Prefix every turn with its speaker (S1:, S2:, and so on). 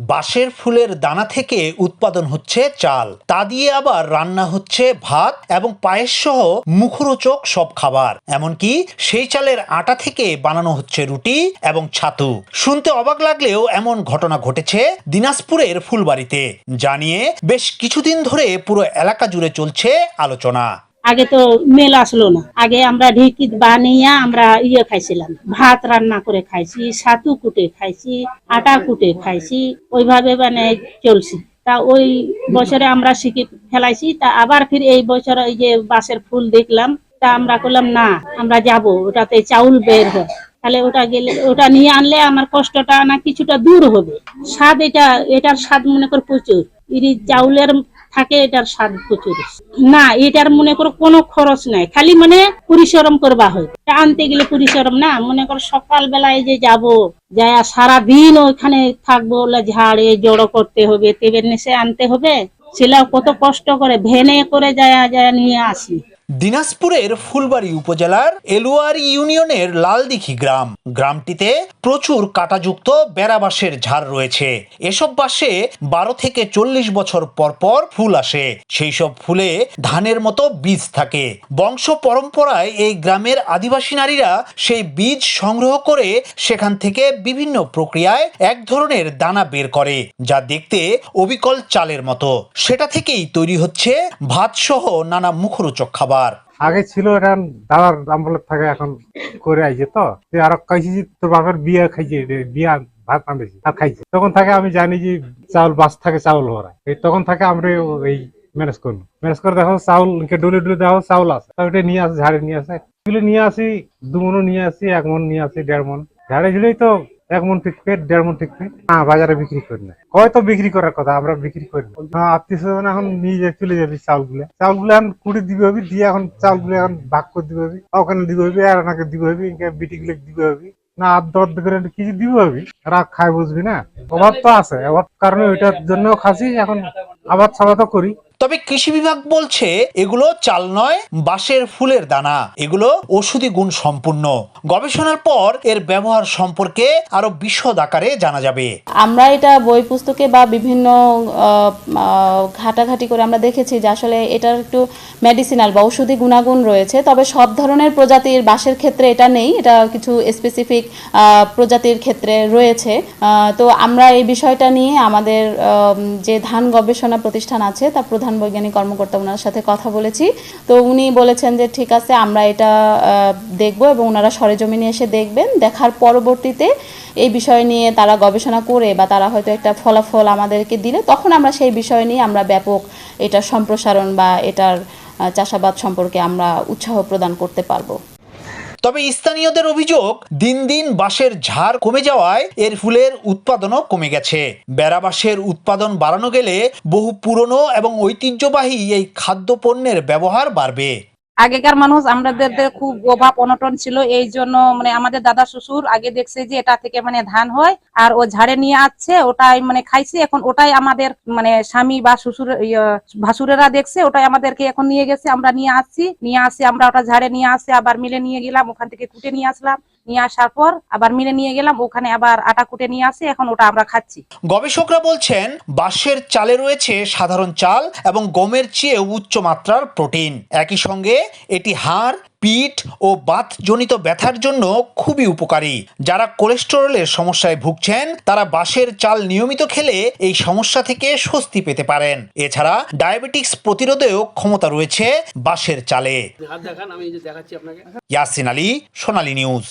S1: বাঁশের ফুলের দানা থেকে উৎপাদন হচ্ছে চাল। তা দিয়ে আবার রান্না হচ্ছে ভাত এবং পায়েস সহ মুখরোচক সব খাবার। এমনকি সেই চালের আটা থেকে বানানো হচ্ছে রুটি এবং ছাতু। শুনতে অবাক লাগলেও এমন ঘটনা ঘটেছে দিনাজপুরের ফুলবাড়িতে। জানিয়ে বেশ কিছুদিন ধরে পুরো এলাকা জুড়ে চলছে আলোচনা।
S2: আগে তো মেল আসলো না। আগে আমরা ঢেকি বানিয়ে আমরা ইয়ে খাইছিলাম। ভাত রান্না করে খাইছি, সাতু কুটে খাইছি, আটা কুটে খাইছি, ওইভাবে মানে চলছি। তা ওই বছরে আমরা শিখে ফেলাইছি, তা আবার ফির এই বছর এই যে বাঁশের ফুল দেখলাম, তা আমরা করলাম, না, আমরা যাব, ওটাতে চাউল বের হয়। তাহলে ওটা গেলে, ওটা নিয়ে আনলে আমার কষ্টটা না কিছুটা দূর হবে। স্বাদ এটা, এটার স্বাদ মনে কর প্রচুর। ইরি চাউলের থাকে এটার স্বাদ প্রচুর। না, এটার মনে করো কোনো খরচ নাই, খালি মানে পরিশ্রম করবা হয়। আনতে গেলে পরিশ্রম না, মনে করো সকাল বেলায় যে যাব, যায় সারাদিন ওইখানে থাকব ঝাড়ে, জড়ো করতে হবে তেবে নেশে আনতে হবে ছেলে কত কষ্ট করে ভেনে করে যায় যায় নিয়ে আসি।
S1: দিনাজপুরের ফুলবাড়ি উপজেলার এলুয়ারি ইউনিয়নের লালদিঘি গ্রাম। গ্রামটিতে প্রচুর কাঁটাযুক্ত বেড়াবাঁশের ঝাড় রয়েছে। এসব বাঁশে বারো থেকে চল্লিশ বছর পর পর ফুল আসে। সেই সব ফুলে ধানের মতো বীজ থাকে। বংশ পরম্পরায় এই গ্রামের আদিবাসী নারীরা সেই বীজ সংগ্রহ করে সেখান থেকে বিভিন্ন প্রক্রিয়ায় এক ধরনের দানা বের করে, যা দেখতে অবিকল চালের মতো। সেটা থেকেই তৈরি হচ্ছে ভাত সহ নানা মুখরোচক খাবার।
S3: আগে ছিল এটা দাদার আমলে থাকে এখন করে আইছে তো। আরও খাইছি যে তোর বাপের বিয়ে খাইছে বিয়া ভাত রাঁধেছি আর খাইছি। তখন থেকে আমি জানি যে চাউল বাস থাকে চাউল হরায় এই তখন থেকে আমরা এই ম্যানেজ করব ম্যানেজ করে দেখো চাউল ডুলে ডুলে দেখো চাউল আছে। ওটা নিয়ে আসে, ঝাড়ে নিয়ে আসে। এগুলো নিয়ে আসি দু মনও নিয়ে আসি, এক মন নিয়ে আসি, দেড় মন। ঝাড়ে ঝুলেই তো এক মন টিকবে দেড় মন টিকবে হ্যাঁ বাজারে বিক্রি করি না। হয়তো বিক্রি করার কথা, আমরা বিক্রি করি না। আত্মীয় স্বজন এখন নিয়ে চলে যাবি চাউলগুলো। চাউলগুলো এখন কুড়ি দিবে হবি দিয়ে এখন চাউলগুলো এখন ভাগ করে দিবে হবি ওখানে দিবে হবি আর ওনাকে দিবে হবি বিটিগুলো দিবে হবি না আর দর করে কিছু দিবে হবি রাগ খাই বুঝবি না? অভাব তো আছে, অভাব কারণে ওইটার জন্য খাসি, এখন আবাদ সাবাদ করি।
S1: তবে কৃষি বিভাগ বলছে, এগুলো চাল নয়, বাঁশের ফুলের দানা। এগুলো ওষুধি গুণ সম্পূর্ণ। গবেষণার পর এর ব্যবহার সম্পর্কে আরও বিশদ আকারে জানা যাবে।
S4: আমরা এটা বই পুস্তকে বা বিভিন্ন ঘাটাঘাটি করে আমরা দেখেছি যে আসলে এটার একটু মেডিসিনাল বা ঔষধি গুণাগুণ রয়েছে। তবে সব ধরনের প্রজাতির বাঁশের ক্ষেত্রে এটা নেই। এটা কিছু স্পেসিফিক প্রজাতির ক্ষেত্রে রয়েছে। তো আমরা এই বিষয়টা নিয়ে আমাদের যে ধান গবেষণা প্রতিষ্ঠান আছে প্রধান বৈজ্ঞানিক কর্মকর্তা ওনার সাথে কথা বলেছি। তো উনি বলেছেন যে, ঠিক আছে, আমরা এটা দেখব এবং ওনারা সরেজমিনে এসে দেখবেন। দেখার পরবর্তীতে এই বিষয় নিয়ে তারা গবেষণা করে বা তারা হয়তো একটা ফলাফল আমাদেরকে দিলে, তখন আমরা সেই বিষয় নিয়ে আমরা ব্যাপক এটার সম্প্রসারণ বা এটার চাষাবাদ সম্পর্কে আমরা উৎসাহ প্রদান করতে পারব।
S1: তবে স্থানীয়দের অভিযোগ, দিন দিন বাঁশের ঝাড় কমে যাওয়ায় এর ফুলের উৎপাদনও কমে গেছে। বেড়া বাঁশের উৎপাদন বাড়ানো গেলে বহু পুরনো এবং ঐতিহ্যবাহী এই খাদ্যপণ্যের ব্যবহার বাড়বে।
S5: আগেকার মানুষ আমাদের খুব অভাব অনটন ছিল এই জন্য মানে আমাদের দাদা শ্বশুর আগে দেখছে যে এটা থেকে মানে ধান হয় আর ও ঝাড়ে নিয়ে আসছে ওটাই মানে খাইছে এখন ওটাই আমাদের মানে স্বামী বা শ্বশুর ইয়ে, ভাসুরেরা দেখছে ওটাই আমাদেরকে এখন নিয়ে গেছে আমরা নিয়ে আসছি নিয়ে আসি আমরা ওটা ঝাড়ে নিয়ে আসি আবার মিলে নিয়ে গেলাম ওখান থেকে কুটে নিয়ে আসলাম নিয়ে আসার পর আবার মিলে নিয়ে গেলাম ওখানে আবার আটা কুটে নিয়ে আসি এখন ওটা আমরা খাচ্ছি।
S1: গবেষকরা বলছেন বাঁশের চালে রয়েছে সাধারণ চাল এবং গমের চেয়ে উচ্চ মাত্রার প্রোটিন। একই সঙ্গে এটি হাড় পিঠ ও বাতজনিত ব্যথার জন্য খুবই উপকারী। যারা কোলেস্টেরলের সমস্যায় ভুগছেন তারা বাঁশের চাল নিয়মিত খেলে এই সমস্যা থেকে স্বস্তি পেতে পারেন। এছাড়া ডায়াবেটিক্স প্রতিরোধেও ক্ষমতা রয়েছে বাঁশের চালে। ইয়াসিন আলী সোনালী নিউজ।